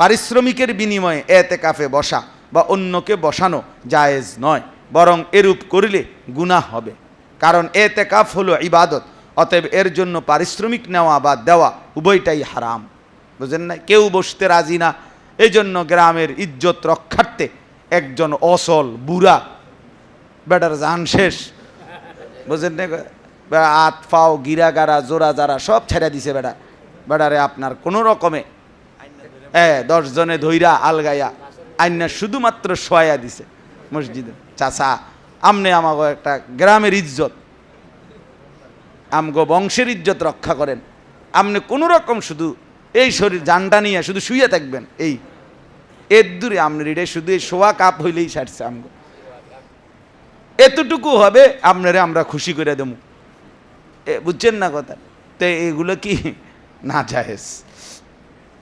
পারিশ্রমিকের বিনিময়ে এতে কাফে বসা বা অন্যকে বসানো জায়েজ নয়, বরং এরূপ করলে গুনাহ হবে। কারণ এতে কাফ হলো ইবাদত, অতএব এর জন্য পারিশ্রমিক নেওয়া বা দেওয়া উভয়টাই হারাম। বুঝেন না? কেউ বসতে রাজি না। এই জন্য গ্রামের ইজ্জত রক্ষার্থে একজন অসল বুড়া, বেটার জান শেষ। বুঝেন না? আত ফাও গিরা গারা, জোড়া যারা, সব ছেড়ে দিছে বেটা। বেড়ারে আপনার কোনো রকমে হ্যাঁ দশজনে ধৈরা আলগাইয়া আইনা শুধুমাত্র শোয়া দিছে মসজিদে। চাচা, আমনে আমাগো একটা গ্রামের ইজ্জত। আমগো বংশের ইজ্জত রক্ষা করেন। আপনি কোনো রকম শুধু এই শরীর জানটা নিয়ে শুধু শুয়ে থাকবেন, এই। এর দূরে আপনার এটা শুধু এই শোয়া কাপ হইলেই সারছে আমগো। এতটুকু হবে আপনারে আমরা খুশি করে দেবো বুঝছেন না কথা? তো এগুলো কি? না জাহেজ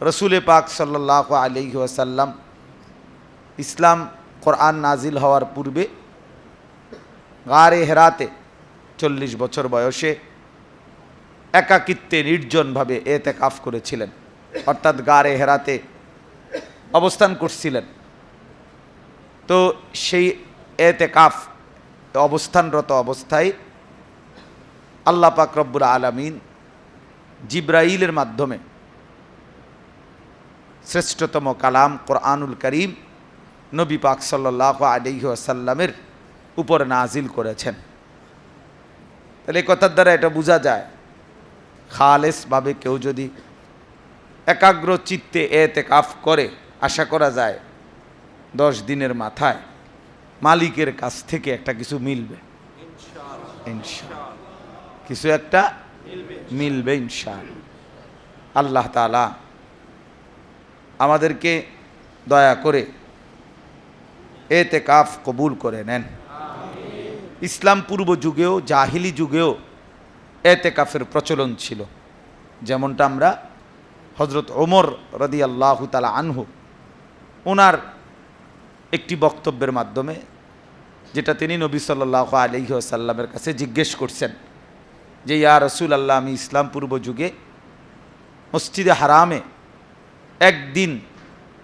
রসুলে পাক সাল্লাহ আলহি ওয়াসাল্লাম ইসলাম কোরআন নাজিল হওয়ার পূর্বে গারে হেরাতে চল্লিশ বছর বয়সে একাকিত্বে নির্জনভাবে এতে কাফ করেছিলেন। অর্থাৎ গারে হেরাতে অবস্থান করছিলেন। তো সেই এতে কাফ অবস্থানরত অবস্থায় আল্লাহ পাক রব্বুল আলমিন জিব্রাইলের মাধ্যমে শ্রেষ্ঠতম কালাম কোরআনুল করিম নবী পাক সাল্লাহ আলহি আসাল্লামের উপর নাজিল করেছেন। তাহলে এই কথার দ্বারা এটা বোঝা যায় খালেসভাবে কেউ যদি একাগ্র চিত্তে এতে কাফ করে আশা করা যায় দশ দিনের মাথায় মালিকের কাছ থেকে একটা কিছু মিলবে। ইনশাআল্লাহ। কিছু একটা মিলবে ইনশাল আল্লাহ তালা আমাদেরকে দয়া করে এতে কাফ কবুল করে নেন। ইসলাম পূর্ব যুগেও, জাহিলি যুগেও এতে কাফের প্রচলন ছিল। যেমনটা আমরা হজরত ওমর রদি আল্লাহ তালা আনহু ওনার একটি বক্তব্যের মাধ্যমে যেটা তিনি নবী সাল্লাহ আলহি আসাল্লামের কাছে জিজ্ঞেস করছেন যে, ইয়া রসুল আল্লাহ আমি ইসলাম পূর্ব যুগে মসজিদে হারামে একদিন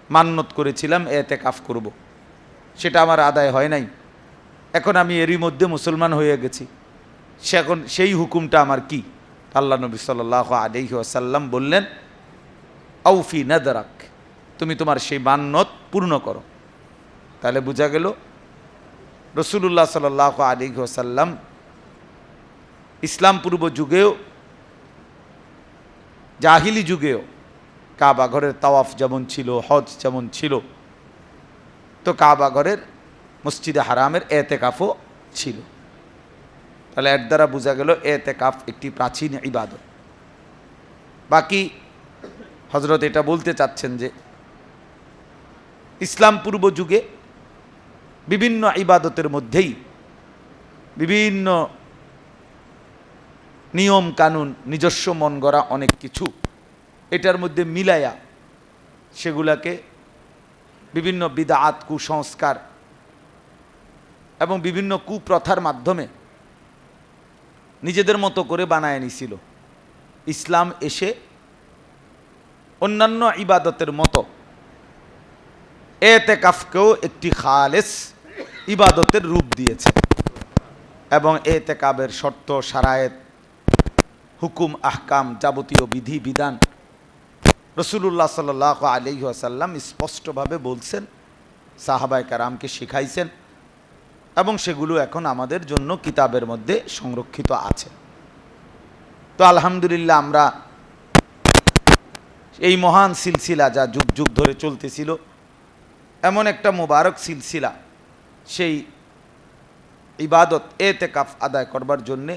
মান্যত করেছিলাম এতে কাফ করব। সেটা আমার আদায় হয় নাই। এখন আমি এরই মধ্যে মুসলমান হয়ে গেছি। সে এখন সেই হুকুমটা আমার কি? আল্লাহ নবী সাল্লাহ আলহি আসাল্লাম বললেন আউফি নাদারাক, তুমি তোমার সেই মান্যত পূর্ণ করো। তাহলে বোঝা গেল রসুল্লাহ সাল আলী ওসাল্লাম ইসলাম পূর্ব যুগেও, জাহিলি যুগেও কাবা ঘরের তাওয়াফ যেমন ছিল, হজ যেমন ছিল, তো কাবা ঘরের মসজিদে হারামের এতে কাফও ছিল। তাহলে এর দ্বারা বোঝা গেল এতে কাফ একটি প্রাচীন ইবাদত। বাকি হজরত এটা বলতে চাচ্ছেন যে, ইসলাম পূর্ব যুগে বিভিন্ন ইবাদতের মধ্যেই বিভিন্ন নিয়ম কানুন নিজস্ব মন গড়া অনেক কিছু এটার মধ্যে মিলায়া সেগুলাকে বিভিন্ন বিদাত, কুসংস্কার এবং বিভিন্ন কুপ্রথার মাধ্যমে নিজেদের মতো করে বানায় নিছিল। ইসলাম এসে অন্যান্য ইবাদতের মতো এতে কাফকেও একটি খালেস ইবাদতের রূপ দিয়েছে এবং এতে কাবের শর্ত সারায়েত হুকুম, আহকাম যাবতীয় বিধি, বিধান রসুল্লাহ সাল আলি আসাল্লাম স্পষ্টভাবে বলছেন, সাহাবায় কারামকে শিখাইছেন এবং সেগুলো এখন আমাদের জন্য কিতাবের মধ্যে সংরক্ষিত আছে। তো আলহামদুলিল্লাহ আমরা এই মহান সিলসিলা যা যুগ যুগ ধরে চলতেছিল, এমন একটা মুবারক সিলসিলা, সেই ইবাদত এতে কাফ আদায় করবার জন্যে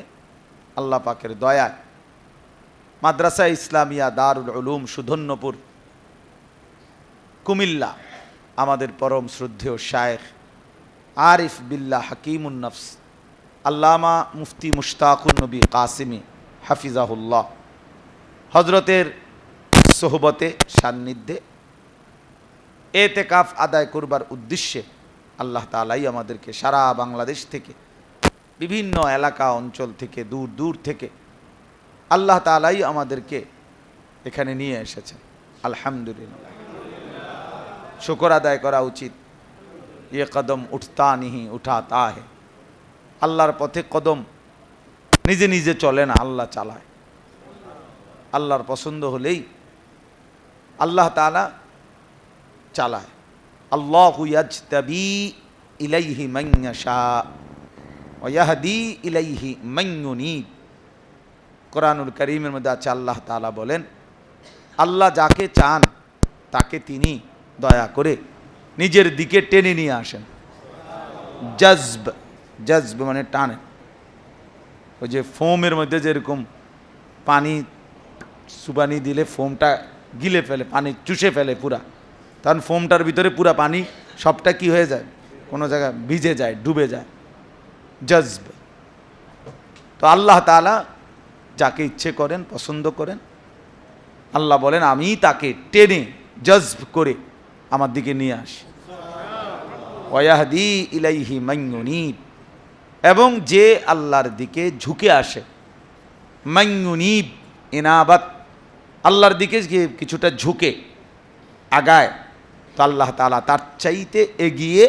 আল্লাহ পাকের দয়ায় মাদ্রাসা ইসলামিয়া দারুল উলুম সুধন্যপুর, কুমিল্লা, আমাদের পরম শ্রদ্ধেয় শায়েখ আরিফ বিল্লাহ হাকিমুন নফস, আল্লামা মুফতি মুশতাকুন নবী কাসিমি হাফিজাহুল্লাহ। হজরতের সোহবতে সান্নিধ্যে এতে কাফ আদায় করবার উদ্দেশ্যে আল্লাহ তালাই আমাদেরকে সারা বাংলাদেশ থেকে বিভিন্ন এলাকা অঞ্চল থেকে দূর দূর থেকে আল্লাহ তালাই আমাদেরকে এখানে নিয়ে এসেছেন। আলহামদুলিল্লাহ। শুকর আদায় করা উচিত। ইয়ে কদম উঠতা নিহি উঠাতা হে আল্লাহর পথে কদম নিজে নিজে চলে না, আল্লাহ চালায়। আল্লাহর পছন্দ হলেই আল্লাহ তালা চালায়। আল্লাহ ইয়াজতাবি ইলাইহি মাইয়াশা ওয়াহদি ইলাইহি মাইয়ুনিব কোরআনুল করিমের মধ্যে আছে, আল্লাহ তাআলা বলেন, আল্লাহ যাকে চান, তাকে তিনি দয়া করে নিজের দিকে টেনে নিয়ে আসেন। জজব জজব মানে টানে। ওই যে ফোমের মধ্যে যেরকম পানি সুপানি দিলে ফোমটা গিলে ফেলে, পানি চুষে ফেলে পুরা। তখন ফোমটার ভিতরে পুরা পানি, সবটা কি হয়ে যায়? কোনো জায়গায় ভিজে যায়, ডুবে যায়। জজব। তো আল্লাহ তাআলা যাকে ইচ্ছে করেন, পছন্দ করেন, আল্লাহ বলেন, আমি তাকে টেনে, জজব করে আমার দিকে নিয়ে আসি। ওয়াহদি ইলাইহি মাইয়ুনিব এবং যে আল্লাহর দিকে ঝুঁকে আসে মাইয়ুনিব ইনাবাত আল্লাহর দিকে যে কিছুটা ঝুঁকে, আগায়, তো আল্লাহ তাআলা তার চাইতে এগিয়ে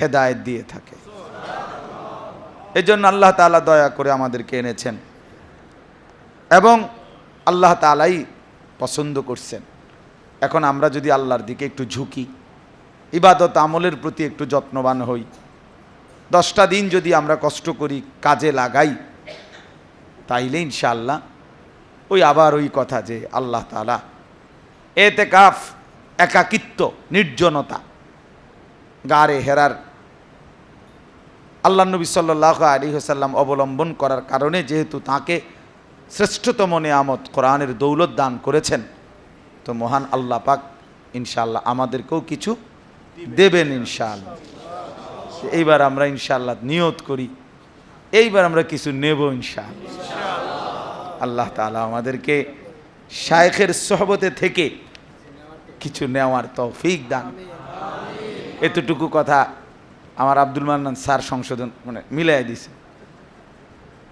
হেদায়ত দিয়ে থাকে। এই জন্য আল্লাহ তাআলা দয়া করে আমাদেরকে এনেছেন। এবং আল্লাহ তালাই পছন্দ করছেন। এখন আমরা যদি আল্লাহর দিকে একটু ঝুঁকি, ইবাদত আমলের প্রতি একটু যত্নবান হই, দশটা দিন যদি আমরা কষ্ট করি, কাজে লাগাই, তাইলে ইনশাআল্লাহ ওই আবার ওই কথা যে আল্লাহ তালা এতে কাফ একাকিত্ব, নির্জনতা, গারে হেরার আল্লাহ নবী সাল্লাহ আলী হাসাল্লাম অবলম্বন করার কারণে যেহেতু তাকে শ্রেষ্ঠতম নেয়ামত কোরআনের দৌলত দান করেছেন, তো মহান আল্লাহ পাক ইনশাআল্লাহ আমাদেরকেও কিছু দেবেন ইনশাআল্লাহ। এইবার আমরা ইনশাআল্লাহ নিয়ত করি, এইবার আমরা কিছু নেব ইনশাআল্লাহ। আল্লাহ তাআলা আমাদেরকে শায়েখের সহবতে থেকে কিছু নেওয়ার তৌফিক দান। এতটুকু কথা আমার আব্দুল মান্নান স্যার সংশোধন মানে মিলাই দিছে।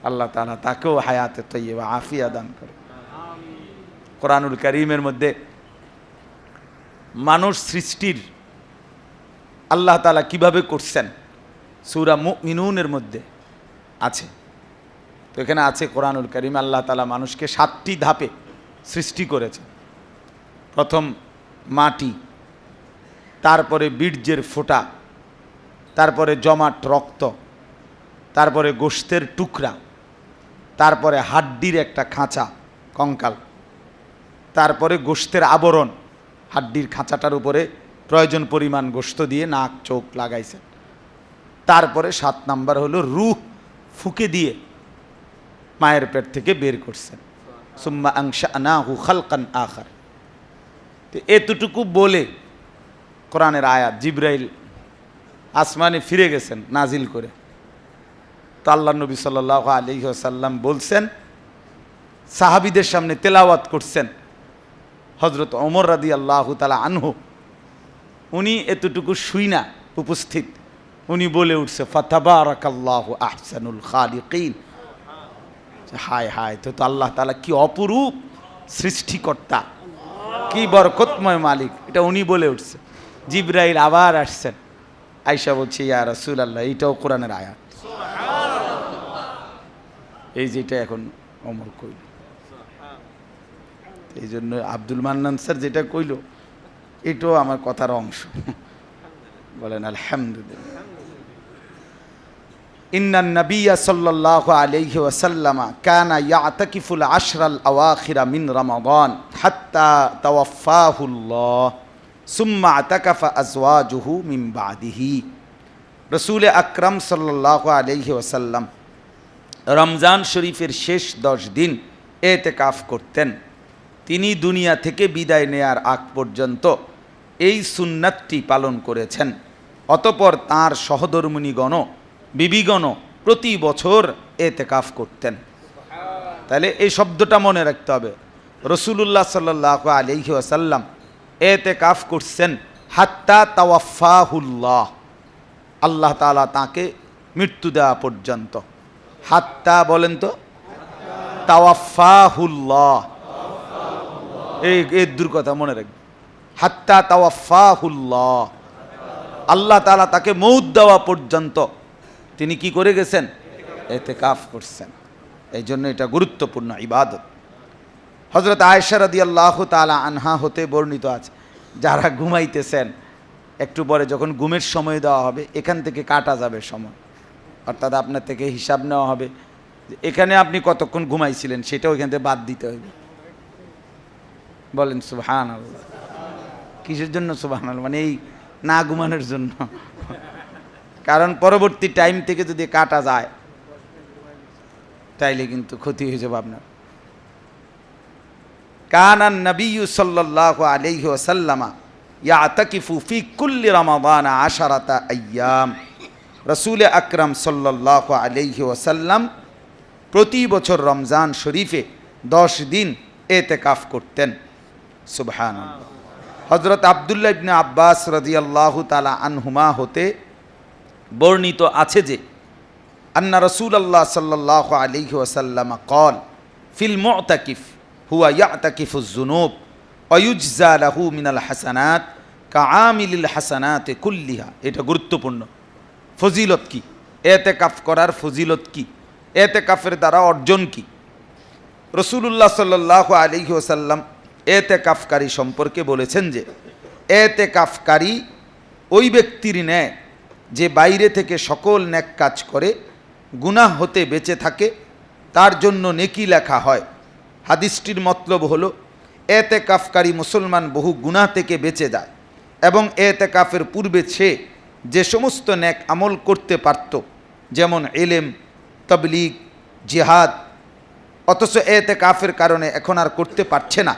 আল্লাহ তালা তাকেও হায়াতে তৈবা আফিয়া দান করে। কোরআনুল করিমের মধ্যে মানুষ সৃষ্টির আল্লাহ তালা কীভাবে করছেন, সুরা মিনুনের মধ্যে আছে। তো এখানে আছে কোরআনুল করিম, আল্লাহ তালা মানুষকে সাতটি ধাপে সৃষ্টি করেছে প্রথম, মাটি, তারপরে বীর্যের ফোঁটা, তারপরে জমাট রক্ত, তারপরে গোস্তের টুকরা তারপরে হাড্ডির একটা খাঁচা, কঙ্কাল। তারপরে গোস্তের আবরণ, হাড্ডির খাঁচাটার উপরে প্রয়োজন পরিমাণ গোস্ত দিয়ে নাক, চোখ লাগাইছেন। তারপরে সাত নাম্বার হলো রুহ ফুকে দিয়ে মায়ের পেট থেকে বের করছেন। সুম্মা আংশা না হু খালকান আখার। তো এতটুকু বলে কোরআনের আয়াত, জিব্রাইল আসমানে ফিরে গেছেন নাজিল করে। তো আল্লাহ নবী সাল্লাহ আলী সাল্লাম বলছেন, সাহাবিদের সামনে তেলাওয়াত করছেন হজরত অমর রাদি আল্লাহ তালা আনহু। উনি এতটুকু শুই না, উপস্থিত। উনি বলে উঠছে, ফতাবারাকাল্লাহ আহসানুল খালিকিন। হায় হায়, তো আল্লাহ তালা কি অপরূপ সৃষ্টিকর্তা, কি বরকতময় মালিক। এটা উনি বলে উঠছে। জিব্রাইল আবার আসছেন। আইসা বলছে, ইয়া রসুল আল্লাহ এইটাও কোরআনের আয়াত। এই যেটা এখন অমর কইল। এই জন্য আব্দুল মান্নান স্যার যেটা কইল, এটাও আমার কথার অংশ। বলেন, আলহামদুলিল্লাহ। ইন্নান নবিয়া সাল্লাল্লাহু আলাইহি কানা আকরাম রমজান শরীফের শেষ দশ দিন এতে কাফ করতেন। তিনি দুনিয়া থেকে বিদায় নেয়ার আগ পর্যন্ত এই সুন্নাতটি পালন করেছেন। অতপর তাঁর সহধর্মিনীগণ বিবিগণ প্রতি বছর এতে কাফ করতেন। তাহলে এই শব্দটা মনে রাখতে হবে। রসুলুল্লাহ সাল্লাহ আলহি আসাল্লাম এতে কাফ করছেন, হাত্তা তাওয়াফাহুল্লাহ আল্লাহ তালা তাকে মৃত্যু দেওয়া পর্যন্ত। হাত্তা বলেন তো? তাওয়াফাহুল্লাহ। এই এর দূর কথা, মনে রাখবে হাত্তা তাওয়াফাহুল্লাহ। আল্লাহ তালা তাকে মৌদ দেওয়া পর্যন্ত তিনি কি করে গেছেন? এতে কাফ করছেন। এই জন্য এটা গুরুত্বপূর্ণ ইবাদত। হজরত আয়েশা রাদি আল্লাহ তালা আনহা হতে বর্ণিত আছে, যারা ঘুমাইতেছেন, একটু পরে যখন ঘুমের সময় দেওয়া হবে, এখান থেকে কাটা যাবে সময়। অর্থাৎ আপনার থেকে হিসাব নেওয়া হবে। এখানে আপনি কতক্ষণ ঘুমাইছিলেন সেটাও এখান থেকে বাদ দিতে হবে। বলেন সুবহান আল্লাহ কিসের জন্য সুবহান মানে এই না ঘুমানোর জন্য। কারণ পরবর্তী টাইম থেকে যদি কাটা যায়, তাইলে কিন্তু ক্ষতি হয়ে যাবে আপনার। কানান নবী সাল্লাল্লাহু আলাইহি ওয়াসাল্লামা ইয়াতাকিফু ফি কুল্লি রমাদান আশারাতা আইয়াম রসুল আকরাম সাল্লাল্লাহু আলাইহি ওয়াসাল্লাম প্রতি বছর রমজান শরীফে দশ দিন এতেকাফ করতেন। সুবহান হজরত আবদুল্লাহ ইবনে আব্বাস রাদিয়াল্লাহু তালা আনহুমা হতে বর্ণিত আছে যে, আন্না রসুল আল্লাহ সাল্লাহ আলিহি ওয়াসাল্লাম কল ফিল মুতাকিফ হুয়া ইয়াতাকিফু জুনুব অয়ুজা লাহু মিনাল হাসানাত কাআমিলিল হাসানাত কুল্লিহা। এটা গুরুত্বপূর্ণ। ফজিলত কি? এতে কাফ করার ফজিলত কি? এতে কাফের দ্বারা অর্জন কি? রসুলুল্লাহ সাল্লাহ আলিহি ওসাল্লাম এতে কাফকারী সম্পর্কে বলেছেন যে এতে কাফকারী ওই ব্যক্তির ন্যায় যে বাইরে থেকে সকল ন্যাক কাজ করে, গুনাহ হতে বেঁচে থাকে, তার জন্য নেকি লেখা হয়। হাদিসটির মতলব হলো এতে কাফকারী মুসলমান বহু গুনাহ থেকে বেঁচে যায় এবং এতে কাফের পূর্বে সে যে সমস্ত ন্যাক আমল করতে পারত, যেমন এলেম তবলিগ, জিহাদ, অথচ এতে কাফের কারণে এখন আর করতে পারছে না।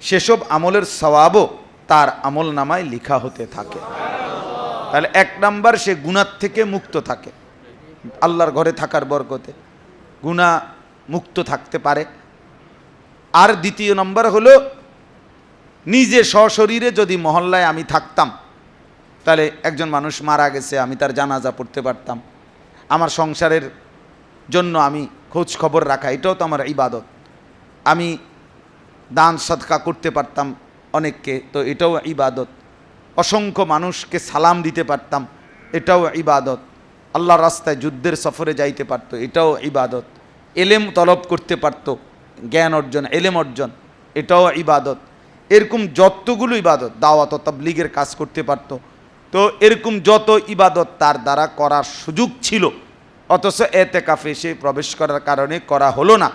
সেসব আমলের সওয়াবও তার আমল নামায় লিখা হতে থাকে। তাহলে এক নাম্বার সে গুনার থেকে মুক্ত থাকে, আল্লাহর ঘরে থাকার বরকতে। গুণা মুক্ত থাকতে পারে। আর দ্বিতীয় নম্বর হলো, নিজে সশরীরে যদি মহল্লায় আমি থাকতাম তাহলে একজন মানুষ মারা গেছে, আমি তার জানাজা পড়তে পারতাম। আমার সংসারের জন্য আমি খোঁজ খবর রাখা, এটাও তো আমার ইবাদত। আমি দান সদকা করতে পারতাম অনেককে, তো এটাও ইবাদত। অসংখ্য মানুষকে সালাম দিতে পারতাম, এটাও ইবাদত। আল্লাহ রাস্তায় যুদ্ধের সফরে যাইতে পারতো, এটাও ইবাদত। এলেম তলব করতে পারতো, জ্ঞান অর্জন, এলেম অর্জন, এটাও ইবাদত। এরকম যতগুলো ইবাদত, দাওয়াত তাবলিগের কাজ করতে পারতো তো এরকম যত ইবাদত তার দ্বারা করার সুযোগ ছিল, অথচ এতে কাফে সে প্রবেশ করার কারণে করা হলো না।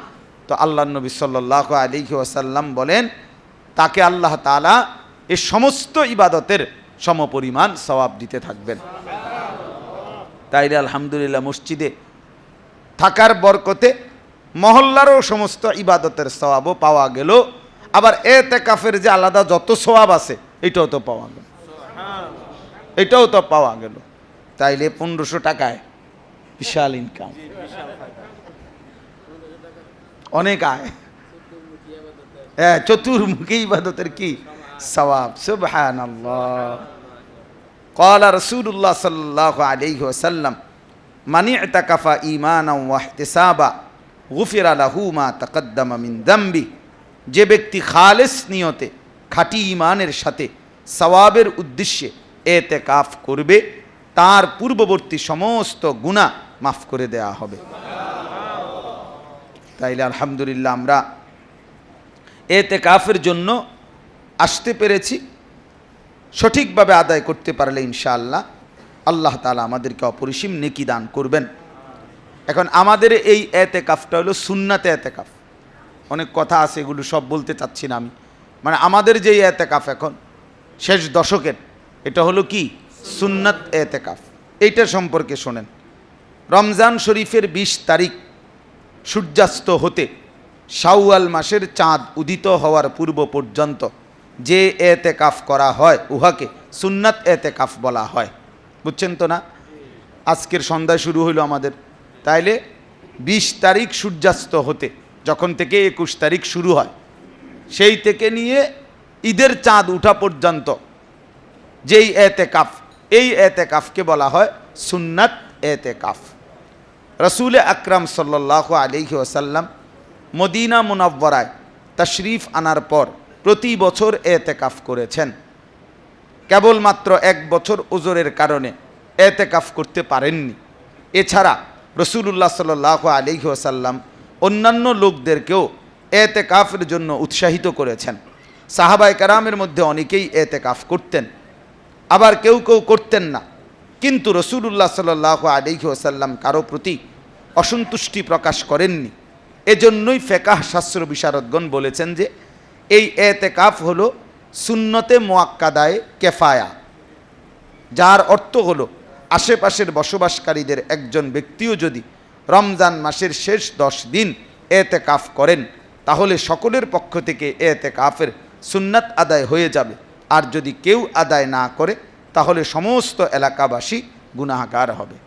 তো আল্লাহ নবী সাল্লাহ আলিহি ওয়াসাল্লাম বলেন, তাকে আল্লাহ তালা এ সমস্ত ইবাদতের সমপরিমাণ সওয়াব দিতে থাকবেন। তাইলে আলহামদুলিল্লাহ মসজিদে থাকার বরকতে মহল্লারও সমস্ত ইবাদতের সওয়াবও পাওয়া গেল। আবার এতে কাফের যে আলাদা যত সওয়াব আছে, এটাও তো পাওয়া গেল। এটাও তো পাওয়া গেল তাইলে পনেরোশো টাকায় বিশাল ইনকাম অনেক আয় হ্যাঁ চতুর্মুখী ইবাদতের কি সওয়াব সুবহানাল্লাহ قال رسول الله صلى الله عليه وسلم من اعتكف ايمانا واحتسابا غفر له ما تقدم من ذنبه যে ব্যক্তি খালেস নিয়তে খাঁটি ইমানের সাথে সওয়াবের উদ্দেশ্যে এতে কাফ করবে, তার পূর্ববর্তী সমস্ত গুণা মাফ করে দেয়া হবে। তাইলে আলহামদুলিল্লাহ আমরা এতে কাফের জন্য আসতে পেরেছি। সঠিকভাবে আদায় করতে পারলে ইনশাআল্লাহ আল্লাহ তালা আমাদেরকে অপরিসীম নেকি দান করবেন। এখন আমাদের এই এতে কাফটা হলো সুন্নাতে এতে কাফ অনেক কথা আছে, এগুলো সব বলতে চাচ্ছি না আমি। মানে আমাদের যেই এতে কাফ এখন, শেষ দশকের এটা হলো কি? সুন্নাত এতেকাফ। এইটা সম্পর্কে শোনেন। রমজান শরীফের বিশ তারিখ সূর্যাস্ত হতে শাওয়াল মাসের চাঁদ উদিত হওয়ার পূর্ব পর্যন্ত যে এতেকাফ করা হয়, উহাকে সুন্নাত এতেকাফ বলা হয়। বুঝছেন তো না? আজকের সন্ধ্যায় শুরু হইল আমাদের। তাইলে বিশ তারিখ সূর্যাস্ত হতে যখন থেকে একুশ তারিখ শুরু হয়, সেই থেকে নিয়ে ঈদের চাঁদ উঠা পর্যন্ত যেই এতে কাফ এই এতে কাফকে বলা হয় সুন্নাত এতে কাফ রসুল আকরাম সাল্লাহ আলিহি ওসাল্লাম মদিনা মুনাব্বরায় তশরিফ আনার পর প্রতি বছর এতেকাফ করেছেন। কেবলমাত্র এক বছর ওজোরের কারণে এতেকাফ করতে পারেননি। এছাড়া রসুলুল্লাহ সাল আলিহি আসাল্লাম অন্যান্য লোকদেরকেও এতেকাফের জন্য উৎসাহিত করেছেন। সাহাবাই কারামের মধ্যে অনেকেই এতেকাফ করতেন। আবার কেউ কেউ করতেন না। কিন্তু রসুলুল্লাহ সাল আলিহি আসাল্লাম কারও প্রতি অসন্তুষ্টি প্রকাশ করেননি। এজন্যই ফেকাহ শাস্ত্র বিশারদগণ বলেছেন যে, এই এতেকাফ হলো সুন্নতে মোয়াক্কাদায় কেফায়া, যার অর্থ হলো আশেপাশের বসবাসকারীদের একজন ব্যক্তিও যদি রমজান মাসের শেষ দশ দিন এতে কাফ করেন, তাহলে সকলের পক্ষ থেকে এতে কাফের সুন্নাত আদায় হয়ে যাবে। আর যদি কেউ আদায় না করে, তাহলে সমস্ত এলাকাবাসী গুনাহাগার হবে।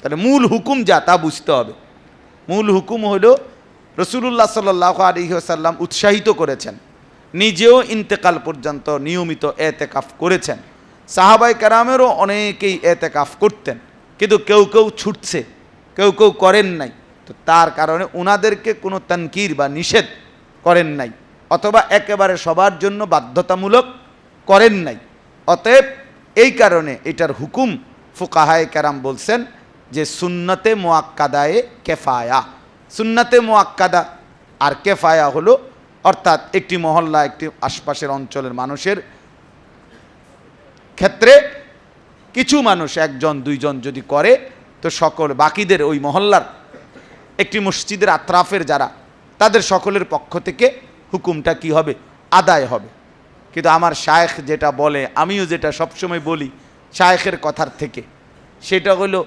তাহলে মূল হুকুম যা, তা বুঝতে হবে। মূল হুকুম হলো, রসুলুল্লাহ সাল্লাহ আলহিহাসাল্লাম উৎসাহিত করেছেন। নিজেও ইন্তেকাল পর্যন্ত নিয়মিত এতেকাফ করেছেন। সাহাবাই কারামেরও অনেকেই এতেকাফ করতেন, কিন্তু কেউ কেউ ছুটছে, কেউ কেউ করেন নাই। তো তার কারণে ওনাদেরকে কোনো তানকির বা নিষেধ করেন নাই, অথবা একেবারে সবার জন্য বাধ্যতামূলক করেন নাই। অতএব এই কারণে এটার হুকুম ফুকাহায় কারাম বলছেন যে সুন্নতে মোয়াক্কাদায়ে কেফায়া। সুন্নাতে মোয়াক্কাদা আর কেফায়া হলো অর্থাৎ একটি মহল্লা, একটি আশপাশের অঞ্চলের মানুষের ক্ষেত্রে কিছু মানুষ, একজন, দুইজন যদি করে, তো সকল বাকিদের ওই মহল্লার একটি মসজিদের আত্রাফের যারা, তাদের সকলের পক্ষ থেকে হুকুমটা কি হবে? আদায় হবে। কিন্তু আমার শায়েখ যেটা বলে, আমিও যেটা সবসময় বলি শায়েখের কথার থেকে, সেটা হলো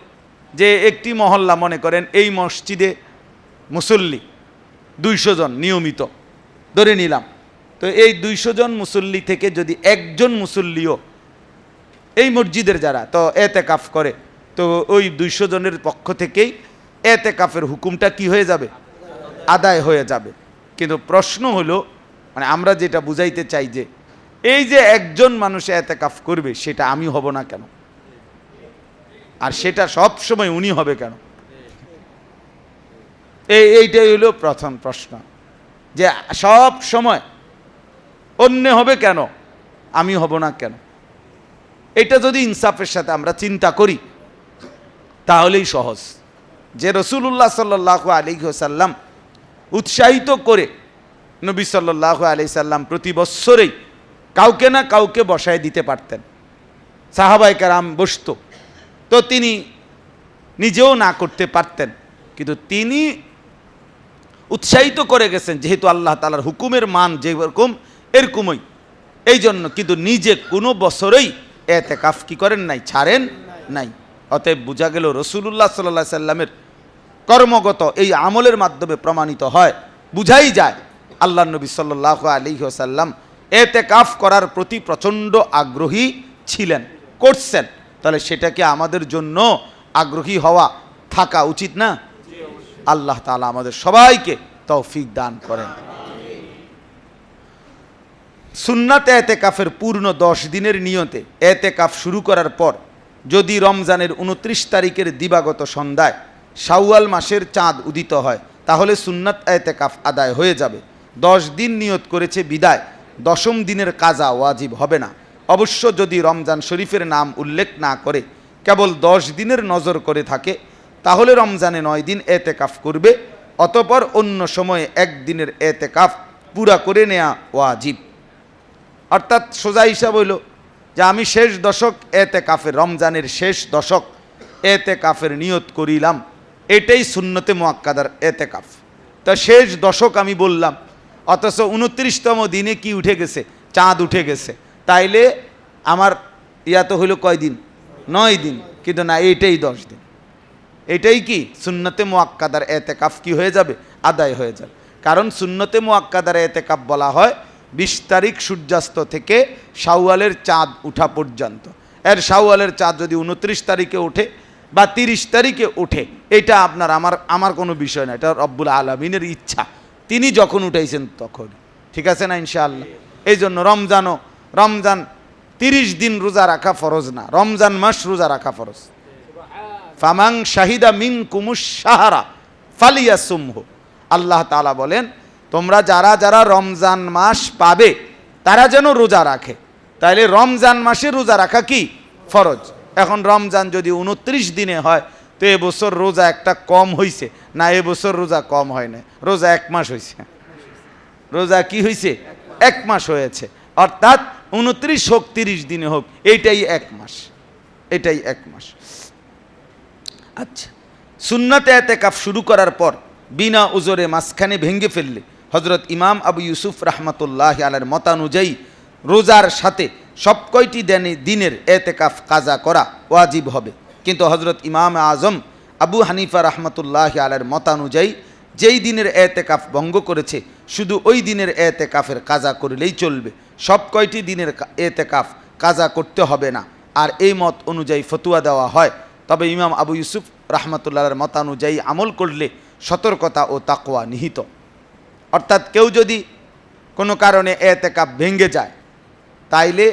যে একটি মহল্লা মনে করেন এই মসজিদে মুসল্লি দুইশো জন নিয়মিত, ধরে নিলাম। তো এই দুইশো জন মুসল্লি থেকে যদি একজন মুসল্লিও এই মসজিদের যারা, তো এতে কাফ করে, তো ওই দুইশো জনের পক্ষ থেকেই এতে কাফের হুকুমটা কি হয়ে যাবে? আদায় হয়ে যাবে। কিন্তু প্রশ্ন হলো মানে আমরা যেটা বুঝাইতে চাই যে এই যে একজন মানুষ এতে কাফ করবে, সেটা আমি হব না কেন? আর সেটা সব সময় উনি হবে কেন? এই, এইটাই হলো প্রথম প্রশ্ন। যে সব সময় অন্য হবে কেন? আমি হব না কেন? এটা যদি ইনসাফের সাথে আমরা চিন্তা করি, তাহলেই সহজ। যে রসুল্লাহ সাল্লাহ আলী সাল্লাম উৎসাহিত করে নবী সাল্লাহ আলি সাল্লাম প্রতি বৎসরেই কাউকে না কাউকে বসায় দিতে পারতেন। সাহাবাই কারাম বসত। তো তিনি নিজেও না করতে পারতেন। কিন্তু তিনি উৎসাহিত করে গেছেন, যেহেতু আল্লাহ তালার হুকুমের মান যেরকম, এরকমই। এই জন্য কিন্তু নিজে কোনো বছরেই এতে কাফ কি করেন নাই, ছাড়েন নাই। অতএব বোঝা গেল রসুল্লাহ সাল্লাহ সাল্লামের কর্মগত এই আমলের মাধ্যমে প্রমাণিত হয়, বুঝাই যায় আল্লাহ নবী সাল্লাহ আলী সাল্লাম এতে কাফ করার প্রতি প্রচণ্ড আগ্রহী ছিলেন, করছেন। তাহলে সেটাকে আমাদের জন্য আগ্রহী হওয়া থাকা উচিত না? আল্লাহ তালা আমাদের সবাইকে তৌফিক দান করেন। সুন্নাতে এতেকাফের পূর্ণ দশ দিনের নিয়তে এতেকাফ শুরু করার পর যদি রমজানের উনত্রিশ তারিখের দিবাগত সন্ধ্যায় শাওয়াল মাসের চাঁদ উদিত হয়, তাহলে সুন্নাত এতেকাফ আদায় হয়ে যাবে। দশ দিন নিয়ত করেছে বিদায় দশম দিনের কাজা ওয়াজিব হবে না। অবশ্য যদি রমজান শরীফের নাম উল্লেখ না করে, কেবল দশ দিনের নজর করে থাকে, তাহলে রমজানে নয় দিন এতেকাফ করবে, অতপর অন্য সময়ে একদিনের এতেকাফ পুরা করে নেয়া ওয়াজিব। অর্থাৎ সোজা হিসাব হইল যে আমি শেষ দশক এতে কাফের রমজানের শেষ দশক এতে কাফের নিয়ত করিলাম, এটাই শূন্যতে মোয়াক্কাদার এতে কাফ তা শেষ দশক আমি বললাম অথচ উনত্রিশতম দিনে কি উঠে গেছে? চাঁদ উঠে গেছে। তাইলে আমার ইয়া তো হইল কয়দিন নয় দিন। কিন্তু না, এইটাই দশ দিন। এটাই কি? সুন্নতে মোয়াক্কাদার এতে কাফ কি হয়ে যাবে? আদায় হয়ে যাবে। কারণ সুন্নতে মোয়াক্কাদার এতে কাফ বলা হয় বিশ তারিখ সূর্যাস্ত থেকে শাওয়ালের চাঁদ উঠা পর্যন্ত। এর শাওয়ালের চাঁদ যদি উনত্রিশ তারিখে ওঠে বা তিরিশ তারিখে ওঠে, এটা আপনার, আমার আমার কোনো বিষয় না। এটা রব্বুল আলমিনের ইচ্ছা। তিনি যখন উঠাইছেন তখন। ঠিক আছে না ইনশাআল্লাহ? এই জন্য রমজানও, রমজান তিরিশ দিন রোজা রাখা ফরজ না। রমজান মাস রোজা রাখা ফরজ। ফামাং শাহিদা মিন কুমুস সাহারা ফালিয়া সুমহ আল্লাহ তালা বলেন, তোমরা যারা যারা রমজান মাস পাবে, তারা যেন রোজা রাখে। তাইলে রমজান মাসে রোজা রাখা কি? ফরজ। এখন রমজান যদি উনত্রিশ দিনে হয় তো এবছর রোজা একটা কম হইছে, না এবছর রোজা কম হয় না রোজা এক মাস হয়েছে রোজা কি হয়েছে এক মাস হয়েছে। অর্থাৎ উনত্রিশ হোক তিরিশ দিনে হোক, এইটাই এক মাস। এটাই এক মাস। আচ্ছা সুন্নতে এতেকাফ শুরু করার পর বিনা উজরে মাঝখানে ভেঙে ফেললে হজরত ইমাম আবু ইউসুফ রাহমাতুল্লাহ আলার মতানুযায়ী রোজার সাথে সব কয়টি দেনে দিনের এতেকাফ কাজা করা ওয়াজিব হবে। কিন্তু হজরত ইমাম আজম আবু হানিফা রহমতুল্লাহ আলার মতানুযায়ী, যেই দিনের এতেকাফ ভঙ্গ করেছে, শুধু ওই দিনের এতেকাফের কাজা করলেই চলবে। সব কয়টি দিনের এতেকাফ কাজা করতে হবে না। আর এই মত অনুযায়ী ফতুয়া দেওয়া হয়। তবে ইমাম আবু ইউসুফ রহমতুল্লাহর মতানুযায়ী আমল করলে সতর্কতা ও তাকোয়া নিহিত। অর্থাৎ কেউ যদি কোনো কারণে এতেকাফ ভেঙে যায়, তাইলে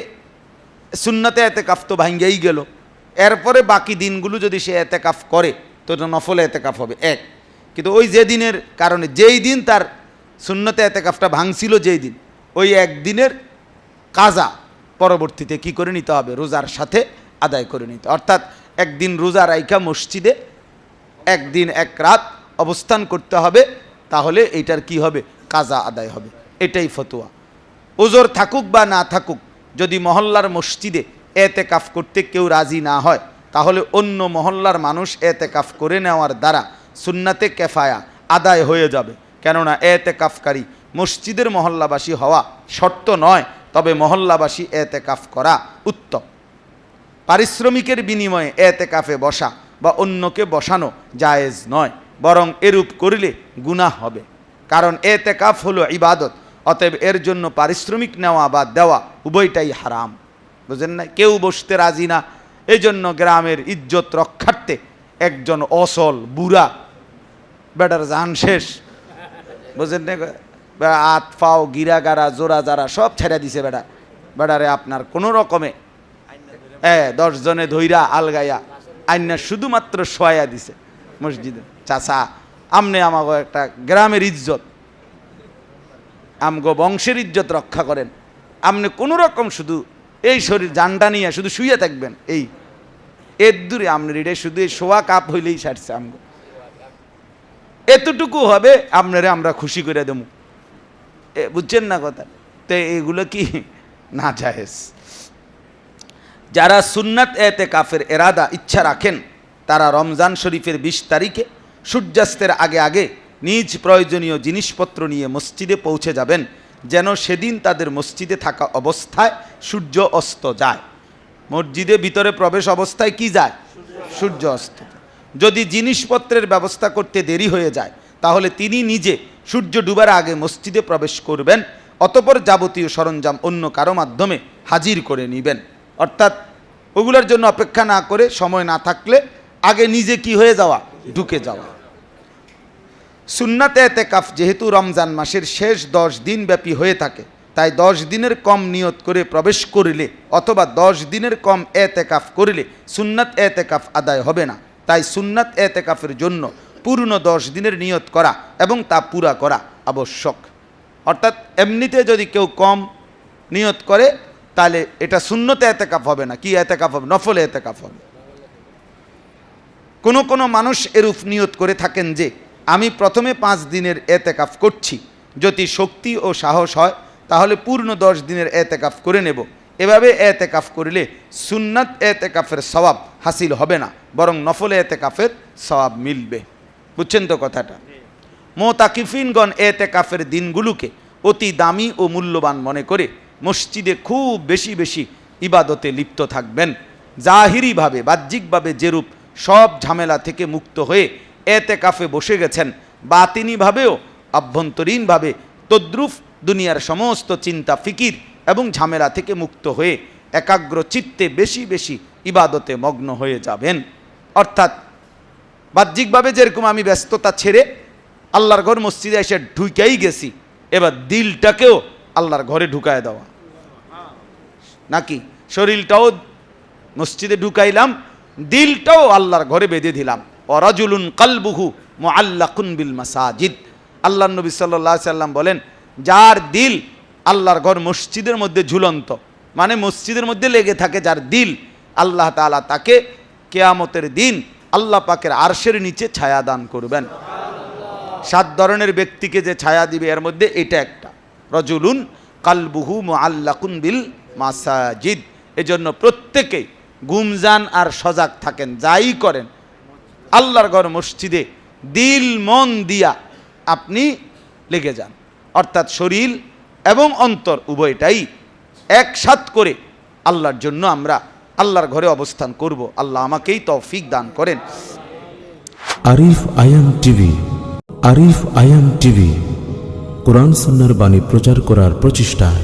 সুন্নতে এতেকাফ তো ভাঙ্গেই গেল। এরপরে বাকি দিনগুলো যদি সে এতেকাফ করে, তো এটা নফল এতেকাফ হবে। এক, কিন্তু ওই যে দিনের কারণে, যেই দিন তার সুন্নতে এতেকাফটা ভাঙছিল যেই দিন, ওই একদিনের কাজা পরবর্তীতে কি করে নিতে হবে? রোজার সাথে আদায় করে নিতে অর্থাৎ একদিন রোজা রাইখা মসজিদে একদিন এক রাত অবস্থান করতে হবে, তাহলে এইটার কি হবে? কাজা আদায় হবে। এটাই ফতোয়া। ওজোর থাকুক বা না থাকুক, যদি মহল্লার মসজিদে এতে কাফ করতে কেউ রাজি না হয়। তাহলে অন্য মহল্লার মানুষ এতে কাফ করে নেওয়ার দ্বারা সুন্নাতে কেফায়া আদায় হয়ে যাবে। কেননা এতে কাফকারী মসজিদের মহল্লাবাসী হওয়া শর্ত নয়, তবে মহল্লাবাসী এতে কাফ করা উত্তম। পারিশ্রমিকের বিনিময়ে এতে কাফে বসা বা অন্যকে বসানো জায়েজ নয়, বরং এরূপ করিলে গুনাহ হবে। কারণ এতে কাফ হলো ইবাদত, অতএব এর জন্য পারিশ্রমিক নেওয়া বা দেওয়া উভয়টাই হারাম। বুঝেন না কেউ বসতে রাজি না। এই জন্য গ্রামের ইজ্জত রক্ষার্থে একজন অসল বুড়া, বেটার জান শেষ। বুঝেন না আত ফাও গিরা গারা জোড়া যারা সব ছেড়ে দিছে বেটা। বেটারে আপনার কোনো রকমে হ্যাঁ দশজনে ধৈরা আলগাইয়া আইনা শুধুমাত্র সোয়া দিছে মসজিদে। চাচা, আমনে আমাকে একটা গ্রামের ইজ্জত। আমগো বংশের ইজ্জত রক্ষা করেন। আপনি কোনো রকম শুধু এই শরীর জানটা নিয়ে শুধু শুয়ে থাকবেন, এই। এর দূরে আপনার এটা শুধু এই শোয়া কাপ হইলেই সারছে আমগো। এতটুকু হবে, আপনারে আমরা খুশি করে দেবো। বুঝছেন না কথা? তো এগুলো কি? না জায়েজ যারা সুন্নাত এতে কাফের এরাদা, ইচ্ছা রাখেন, তারা রমজান শরীফের বিশ তারিখে সূর্যাস্তের আগে আগে নিজ প্রয়োজনীয় জিনিসপত্র নিয়ে মসজিদে পৌঁছে যাবেন। যেন সেদিন তাদের মসজিদে থাকা অবস্থায় সূর্য অস্ত যায়। মসজিদে ভিতরে প্রবেশ অবস্থায় কি যায়? সূর্য অস্ত যদি জিনিসপত্রের ব্যবস্থা করতে দেরি হয়ে যায়, তাহলে তিনি নিজে সূর্য ডুবার আগে মসজিদে প্রবেশ করবেন, অতপর যাবতীয় সরঞ্জাম অন্য কারও মাধ্যমে হাজির করে নেবেন। অর্থাৎ ওগুলোর জন্য অপেক্ষা না করে সময় না থাকলে আগে নিজে কি হয়ে যাওয়া? ঢুকে যাওয়া। সুন্নাতে এতেকাফ যেহেতু রমজান মাসের শেষ দশ দিন ব্যাপী হয়ে থাকে, তাই দশ দিনের কম নিয়ত করে প্রবেশ করিলে অথবা দশ দিনের কম এতেকাফ করিলে সুন্নাত এতেকাফ আদায় হবে না। তাই সুন্নাত এতেকাফের জন্য পূর্ণ দশ দিনের নিয়ত করা এবং তা পুরা করা আবশ্যক। অর্থাৎ এমনিতে যদি কেউ কম নিয়ত করে, তাহলে এটা শূন্যতে এতেকাফ হবে না। কি এতেকাফ হবে? নফলে এতেকাফ হবে। কোনো কোনো মানুষ এরূপ নিয়ত করে থাকেন যে আমি প্রথমে পাঁচ দিনের এতেকাফ করছি। যদি শক্তি ও সাহস হয়, তাহলে পূর্ণ দশ দিনের এতেকাফ করে নেব। এভাবে এতেকাফ করিলে সুন্নাত এতেকাফের সওয়াব হাসিল হবে না, বরং নফলে এতেকাফের সওয়াব মিলবে। বুঝছেন তো কথাটা? মোতাকিফিনগণ এতেকাফের দিনগুলোকে অতি দামি ও মূল্যবান মনে করে মসজিদে খুব বেশি বেশি ইবাদতে লিপ্ত থাকবেন। জাহিরিভাবে, বাহ্যিকভাবে যেরূপ সব ঝামেলা থেকে মুক্ত হয়ে এতে কাফে বসে গেছেন। বা বাতিনিভাবেও আভ্যন্তরীণভাবে তদ্রুফ দুনিয়ার সমস্ত চিন্তা, ফিকির এবং ঝামেলা থেকে মুক্ত হয়ে একাগ্র চিত্তে বেশি বেশি ইবাদতে মগ্ন হয়ে যাবেন। অর্থাৎ বাহ্যিকভাবে যেরকম আমি ব্যস্ততা ছেড়ে আল্লাহর ঘর মসজিদে এসে ঢুকেই গেছি, এবার দিলটাকেও আল্লাহর ঘরে ঢুকায় দেওয়া। নাকি? শরীরটাও মসজিদে ঢুকাইলাম, দিলটাও আল্লাহর ঘরে বেঁধে দিলাম। অরাজুলুন কালবুহু মো মুআল্লাকুন বিল মাসাজিদ। আল্লাহ নবী আলাইহি সাল্লাম বলেন, যার দিল আল্লাহর ঘর মসজিদের মধ্যে ঝুলন্ত মানে মসজিদের মধ্যে লেগে থাকে যার দিল, আল্লাহ তাআলা তাকে কেয়ামতের দিন আল্লাহ পাকের আরশের নিচে ছায়া দান করবেন। সাত ধরনের ব্যক্তিকে যে ছায়া দিবে, এর মধ্যে এটা একটা। রজুলুন কালবুহু মো মুআল্লাকুন বিল মাসাজিদ। এজন্য প্রত্যেকেই গুমজান আর সজাগ থাকেন, যাই করেন আল্লাহর ঘর মসজিদে দিল মন দিয়া আপনি লেগে যান। অর্থাৎ শরীর এবং অন্তর উভয়টাই একসাথ করে আল্লাহর জন্য আমরা আল্লাহর ঘরে অবস্থান করব। আল্লাহ আমাকেই তৌফিক দান করেন। আরিফ আয়াম টিভি, আরিফ আয়াম টিভি, কোরআন সন্ন্যার বাণী প্রচার করার প্রচেষ্টায়।